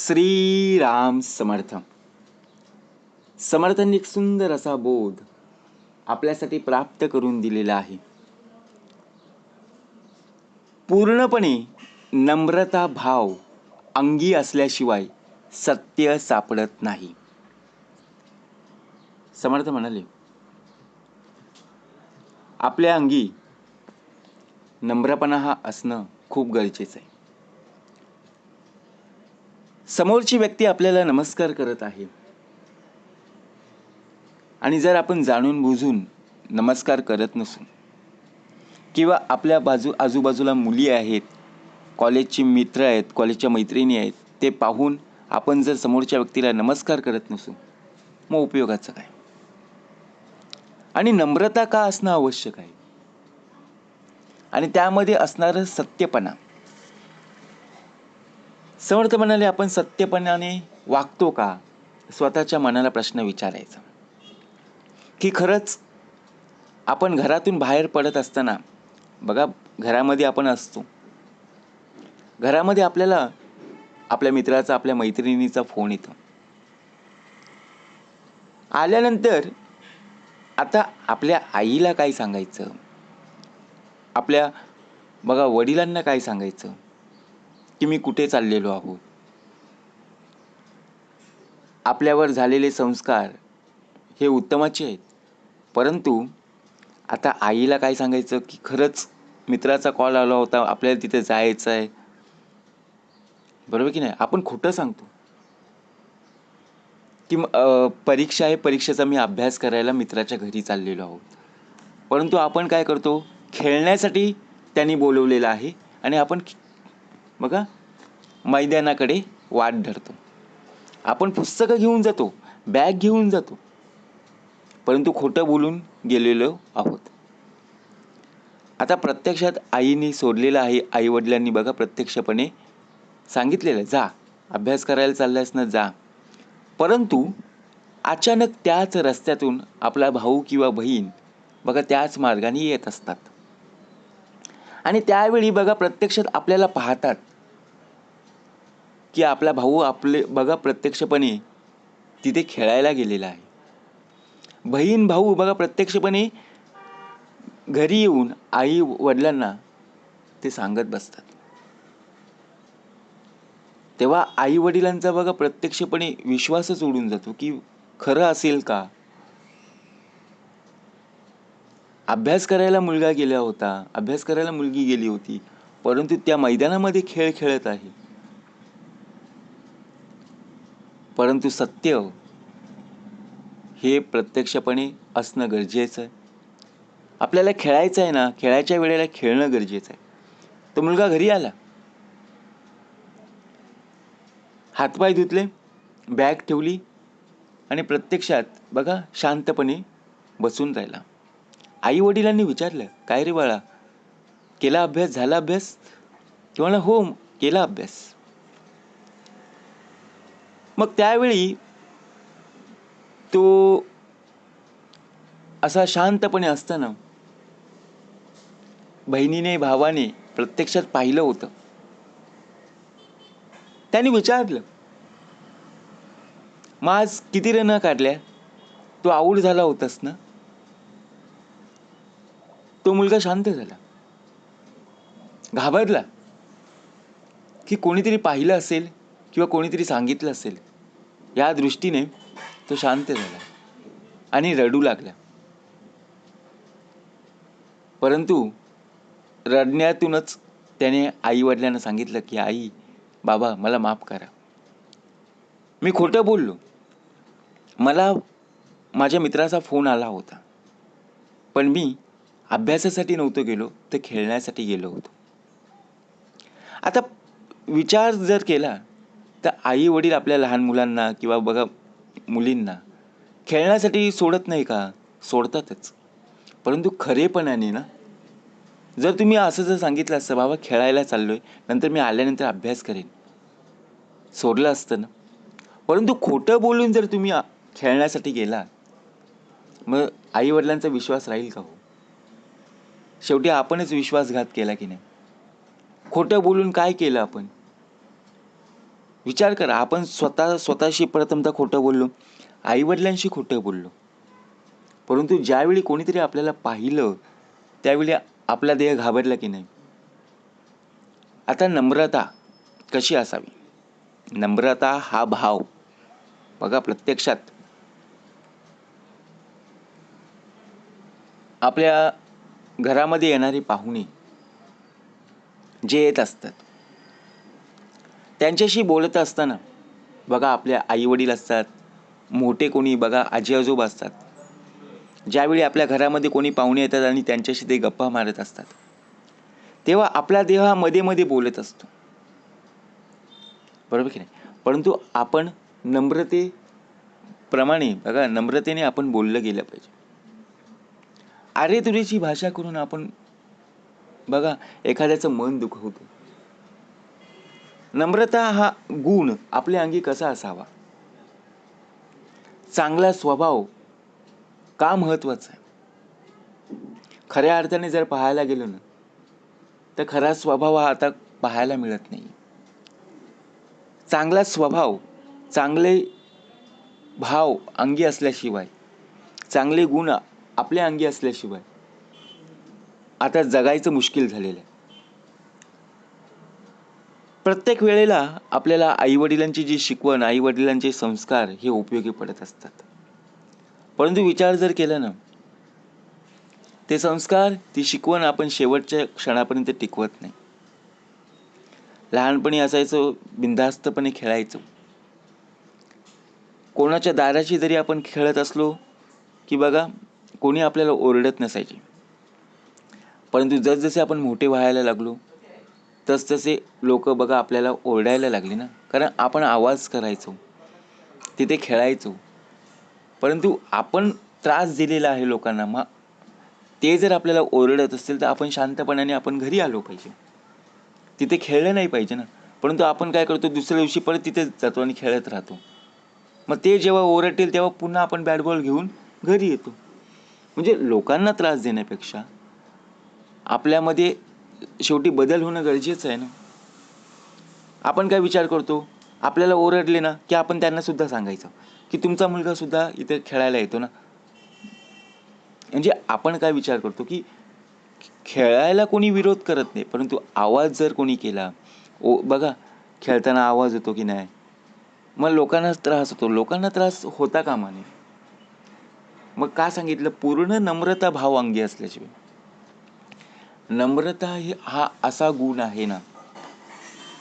श्रीराम समर्थ. समर्थांनी एक सुंदर असा बोध आपल्यासाठी प्राप्त करून दिलेला आहे. पूर्णपणे नम्रता भाव अंगी असल्याशिवाय सत्य सापडत नाही. समर्थ म्हणाले आपल्या अंगी नम्रपणा हा असणं खूप गरजेचं आहे. समोरची व्यक्ती आपल्याला नमस्कार करत आहे. आणि जर आपण जाणून बुजून नमस्कार करत नसू किंवा आपल्या बाजू आजूबाजूला मुली आहेत कॉलेजचे मित्र आहेत कॉलेजच्या मैत्रिणी आहेत ते पाहून आपण जर समोरच्या व्यक्तीला नमस्कार करत नसू मग उपयोगाचं काय? आणि नम्रता का असणं आवश्यक आहे? आणि त्यामध्ये असणारं सत्यपणा समर्थ म्हणाले आपण सत्यपणाने वागतो का? स्वतःच्या मनाला प्रश्न विचारायचा. की खरंच आपण घरातून बाहेर पडत असताना बघा घरामध्ये आपण असतो. घरामध्ये आपल्याला आपल्या मित्राचा आपल्या मैत्रिणीचा फोन येतो. आल्यानंतर आता आपल्या आईला काय सांगायचं? आपल्या बघा वडिलांना काय सांगायचं? की मी कुठे चाललेलो आहोत? आपल्यावर झालेले संस्कार हे उत्तमाचे आहेत. परंतु आता आईला काय सांगायचं की खरंच मित्राचा कॉल आला होता आपल्याला तिथे जायचं आहे. बरोबर की नाही? आपण खोटं सांगतो. की परीक्षा आहे परीक्षेचा मी अभ्यास करायला मित्राच्या घरी चाललेलो आहोत. परंतु आपण काय करतो? खेळण्यासाठी त्यांनी बोलवलेलं आहे आणि आपण बघा मैदानाकडे वाट धरतो. आपण पुस्तकं घेऊन जातो बॅग घेऊन जातो परंतु खोटं बोलून गेलेलो आहोत. आता प्रत्यक्षात आईने सोडलेलं आहे आईवडिलांनी बघा प्रत्यक्षपणे सांगितलेलं जा अभ्यास करायला चालल्यास ना जा. परंतु अचानक त्याच रस्त्यातून आपला भाऊ किंवा बहीण बघा त्याच मार्गाने येत असतात. आणि त्यावेळी बघा प्रत्यक्षात आपल्याला पाहतात की आपला भाऊ आपले बघा प्रत्यक्षपणे तिथे खेळायला गेलेला आहे. बहीण भाऊ बघा प्रत्यक्षपणे घरी येऊन आई वडिलांना ते सांगत बसतात. तेव्हा आई वडिलांचा बघा प्रत्यक्षपणे विश्वासच उडून जातो की खरं असेल का? अभ्यास करायला मुलगा गेला होता अभ्यास करायला मुलगी गेली होती परंतु त्या मैदानामध्ये खेळ खेळत आहे. परंतु सत्य हो, हे प्रत्यक्षपणे असणं गरजेचं आहे. आपल्याला खेळायचं आहे ना खेळायच्या वेळेला खेळणं गरजेचं आहे. तो मुलगा घरी आला. हातपाय धुतले बॅग ठेवली आणि प्रत्यक्षात बघा शांतपणे बसून राहिला. आई वडिलांनी विचारलं काय रे बाळा केला अभ्यास झाला अभ्यास? ते म्हणला हो केला अभ्यास. मग त्यावेळी तो असा शांतपणे असताना बहिणीने भावाने प्रत्यक्षात पाहिलं होतं. त्याने विचारलं मग आज किती रन काढल्या? तो आऊट झाला होतास ना? तो मुलगा शांत झाला. घाबरला की कोणीतरी पाहिलं असेल किंवा कोणीतरी सांगितलं असेल. या दृष्टीने तो शांत झाला आणि रडू लागला. परंतु रडण्यातूनच त्याने आई वडिलांना सांगितलं की आई बाबा मला माफ करा. मी खोटं बोललो. मला माझ्या मित्राचा फोन आला होता. पण मी अभ्यासासाठी नव्हतो गेलो तर खेळण्यासाठी गेलो होतो. आता विचार जर केला तर आई वडील आपल्या लहान मुलांना किंवा बघा मुलींना खेळण्यासाठी सोडत नाही का? सोडतातच. परंतु खरेपणाने ना जर तुम्ही असं जर सांगितलं असतं बाबा खेळायला चाललो आहे नंतर मी आल्यानंतर अभ्यास करेन. सोडलं असतं ना. परंतु खोटं बोलून जर तुम्ही खेळण्यासाठी गेला मग आई वडिलांचा विश्वास राहील का हो? शेवटी आपणच विश्वासघात केला की नाही? खोटं बोलून काय केलं आपण? विचार करा आपण स्वतः स्वतःशी प्रथमतः खोटं बोललो. आईवडिलांशी खोटं बोललो. परंतु ज्यावेळी कोणीतरी आपल्याला पाहिलं त्यावेळी आपला देह घाबरला की नाही? आता नम्रता कशी असावी? नम्रता हा भाव. बघा प्रत्यक्षात. आपल्या घरामध्ये येणारे पाहुणे जे येत असतात. त्यांच्याशी बोलत असताना बघा आपल्या आईवडील असतात मोठे कोणी बघा आजी आजोबा असतात. ज्यावेळी आपल्या घरामध्ये कोणी पाहुणे येतात आणि त्यांच्याशी ते गप्पा मारत असतात तेव्हा आपला देह हा मध्ये मध्ये बोलत असतो. बरोबर की नाही? परंतु आपण नम्रतेप्रमाणे बघा नम्रतेने आपण बोललं गेलं पाहिजे. अरे तुरीची भाषा करून आपण बघा एखाद्याचं मन दुखवतो. नम्रता हा गुण आपल्या अंगी कसा असावा? चांगला स्वभाव का महत्त्वाचा आहे? खऱ्या अर्थाने जर पाहायला गेलो ना तर खरा स्वभाव हा आता पाहायला मिळत नाही. चांगला स्वभाव चांगले भाव अंगी असल्याशिवाय चांगले गुण आपल्या अंगी असल्याशिवाय आता जगायचं मुश्किल झालेलं आहे. प्रत्येक वेळेला आपल्याला आईवडिलांची जी शिकवण आईवडिलांचे संस्कार हे उपयोगी पडत असतात. परंतु विचार जर केला ना ते संस्कार ती शिकवण आपण शेवटच्या क्षणापर्यंत टिकवत नाही. लहानपणी असायचो बिनधास्तपणे खेळायचो. कोणाच्या दाराशी जरी आपण खेळत असलो की बघा कोणी आपल्याला ओरडत नसायचे. परंतु जसजसे आपण मोठे व्हायला लागलो तसतसे लोक बघा आपल्याला ओरडायला लागले ना. कारण आपण आवाज करायचो. तिथे खेळायचो. परंतु आपण त्रास दिलेला आहे लोकांना. मग ते जर आपल्याला ओरडत असतील तर आपण शांतपणाने आपण घरी आलो पाहिजे. तिथे खेळलं नाही पाहिजे ना. परंतु आपण काय करतो दुसऱ्या दिवशी परत तिथे जातो आणि खेळत राहतो. मग ते जेव्हा ओरडतील तेव्हा पुन्हा आपण बॅट बॉल घेऊन घरी येतो. म्हणजे लोकांना त्रास देण्यापेक्षा आपल्यामध्ये शेवटी बदल होणं गरजेचं आहे ना? आपण काय विचार करतो? आपल्याला ओरडले ना की आपण त्यांना सुद्धा सांगायचं. की तुमचा मुलगा सुद्धा इथे खेळायला येतो ना? म्हणजे आपण काय विचार करतो की खेळायला कोणी विरोध करत नाही परंतु आवाज जर कोणी केला ओ बघा खेळताना आवाज होतो की नाही? मग लोकांना त्रास होतो. लोकांना त्रास होता कामा नये. मग का सांगितलं? पूर्ण नम्रता भाव अंगी असल्याशिवाय. नम्रता ही हा असा गुण आहे ना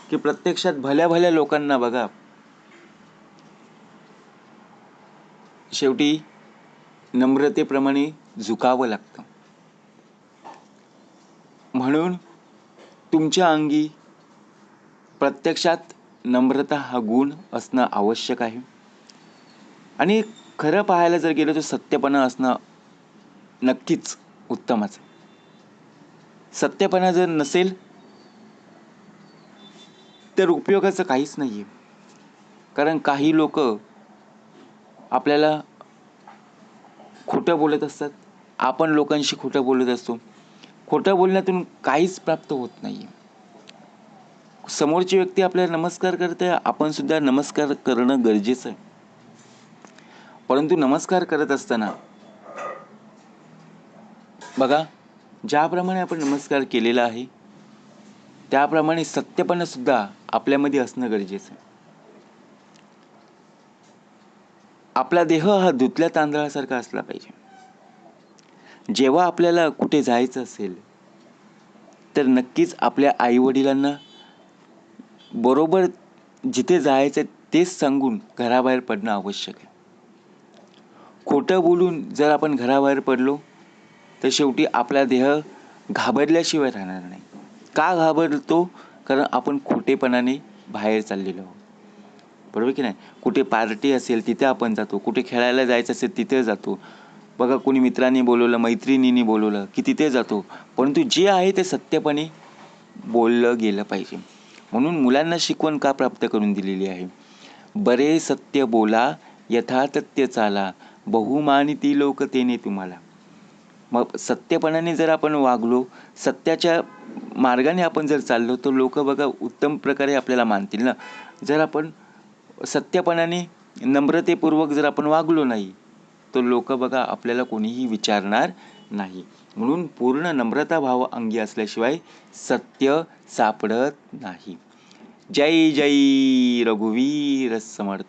की प्रत्यक्षात भल्या भल्या लोकांना बघा. शेवटी नम्रतेप्रमाणे झुकावं लागतं. म्हणून तुमच्या अंगी प्रत्यक्षात नम्रता हा गुण असणं आवश्यक आहे. आणि खरं पाहायला जर गेलं तर सत्यपणा असणं नक्कीच उत्तमच सत्यपणा जर नसेल तर उपयोगाचं काहीच नाही आहे कारण काही लोक आपल्याला खोटं बोलत असतात. आपण लोकांशी खोटं बोलत असतो. खोटं बोलण्यातून काहीच प्राप्त होत नाही समोरची व्यक्ती आपल्याला नमस्कार करते आपण सुद्धा नमस्कार करणं गरजेचं आहे. परंतु नमस्कार करत असताना बघा ज्याप्रमाणे आपण नमस्कार केलेला आहे त्याप्रमाणे सत्यपणा सुद्धा आपल्यामध्ये असणं गरजेचं आहे. आपला देह हा धुतल्या तांदळासारखा असला पाहिजे. जेव्हा आपल्याला कुठे जायचं असेल तर नक्कीच आपल्या आईवडिलांना बरोबर जिथे जायचं तेच सांगून घराबाहेर पडणं आवश्यक आहे. खोटं बोलून जर आपण घराबाहेर पडलो तर शेवटी आपला देह घाबरल्याशिवाय राहणार नाही. का घाबरतो? कारण आपण खोटेपणाने बाहेर चाललेलो आहोत. बरोबर की नाही? कुठे पार्टी असेल तिथे आपण जातो. कुठे खेळायला जायचं असेल तिथे जातो. बघा कोणी मित्रांनी बोलवलं मैत्रिणींनी बोलवलं की तिथे जातो. परंतु जे आहे ते सत्यपणे बोललं गेलं पाहिजे. म्हणून मुलांना शिकवण का प्राप्त करून दिलेली आहे? बरे सत्य बोला यथातथ्य चाला. बहुमानिती लोक तेने तुम्हाला. मग सत्यपणाने जर आपण वागलो सत्याच्या मार्गाने आपण जर चाललो तर लोक बघा उत्तम प्रकारे आपल्याला मानतील ना. जर आपण सत्यपणाने नम्रतेपूर्वक जर आपण वागलो नाही तर लोक बघा आपल्याला कोणीही विचारणार नाही. म्हणून पूर्ण नम्रता भाव अंगी असल्याशिवाय सत्य सापडत नाही. जय जय रघुवीर समर्थ.